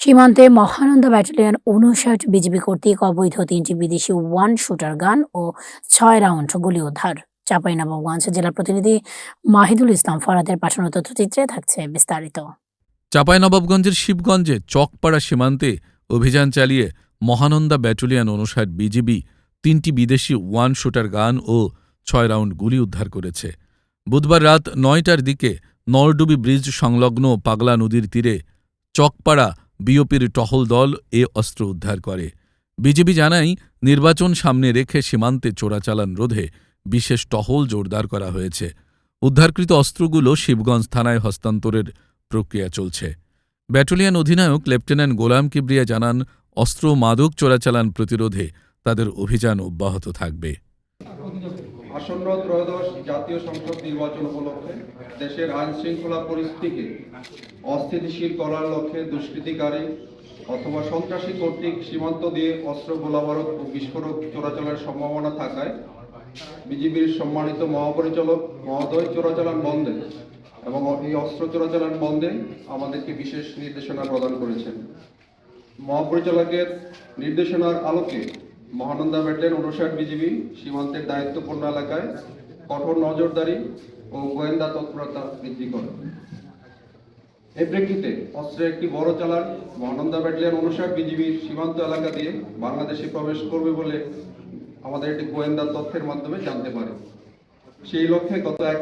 সীমান্তে মহানন্দা ব্যাটালিয়ন উনষাট বিজিবি কর্তৃক অবৈধ তিনটি বিদেশি ওয়ান শুটার গান ও ছয় রাউন্ড গুলি উদ্ধার। চাঁপাইনবাবগঞ্জ জেলা প্রতিনিধি মাহিদুল ইসলাম ফরাদের পাঠানো তথ্যচিত্রে থাকছে বিস্তারিত। চাঁপাইনবাবগঞ্জের শিবগঞ্জে চকপাড়া সীমান্তে অভিযান চালিয়ে মহানন্দা ব্যাটালিয়ন অনুসার বিজিবি তিনটি বিদেশি ওয়ান শুটার গান ও ছয় রাউন্ড গুলি উদ্ধার করেছে। বুধবার রাত নয়টার দিকে নলডুবি ব্রিজ সংলগ্ন পাগলা নদীর তীরে চকপাড়া বিওপির টহল দল এ অস্ত্র উদ্ধার করে। বিজেপি জানায়, নির্বাচন সামনে রেখে সীমান্তে চোরাচালান রোধে বিশেষ টহল জোরদার করা হয়েছে। উদ্ধারকৃত অস্ত্রগুলো শিবগঞ্জ থানায় হস্তান্তরের প্রক্রিয়া চলছে। ব্যাটালিয়ন অধিনায়ক লেফটেন্যান্ট গোলাম কিবরিয়া জানান, অস্ত্র মাদক চোরাচালান প্রতিরোধে তাদের অভিযান অব্যাহত থাকবে। আসন্ন ত্রয়োদশ জাতীয় সংসদ নির্বাচন উপলক্ষে দেশের আইন শৃঙ্খলা পরিস্থিতিকে অস্থিতিশীল করার লক্ষ্যে দুষ্কৃতিকারী অথবা সন্ত্রাসী কর্তৃক সীমান্ত দিয়ে অস্ত্র গোলাবারক ও বিস্ফোরক চোরাচালানের সম্ভাবনা থাকায় বিজিবির সম্মানিত মহাপরিচালক মহোদয় চোরাচালান বন্ধে এবং এই অস্ত্র চোরাচালান বন্ধে আমাদেরকে বিশেষ নির্দেশনা প্রদান করেছেন। মহাপরিচালকের নির্দেশনার আলোকে মহানন্দা ব্যাটালিয়ন অনুষাট বিজিবি সীমান্তের দায়িত্বপূর্ণ এলাকায় কঠোর নজরদারি ও গোয়েন্দা তৎপরতা বৃদ্ধি করে। এই প্রেক্ষিতে অস্ত্রের একটি বড় চালান মহানন্দা ব্যাটালিয়ন অনুষাট বিজিবির সীমান্ত এলাকা দিয়ে বাংলাদেশে প্রবেশ করবে বলে আমাদের একটি গোয়েন্দা তথ্যের মাধ্যমে জানতে পারে। সেই লক্ষ্যে গত এক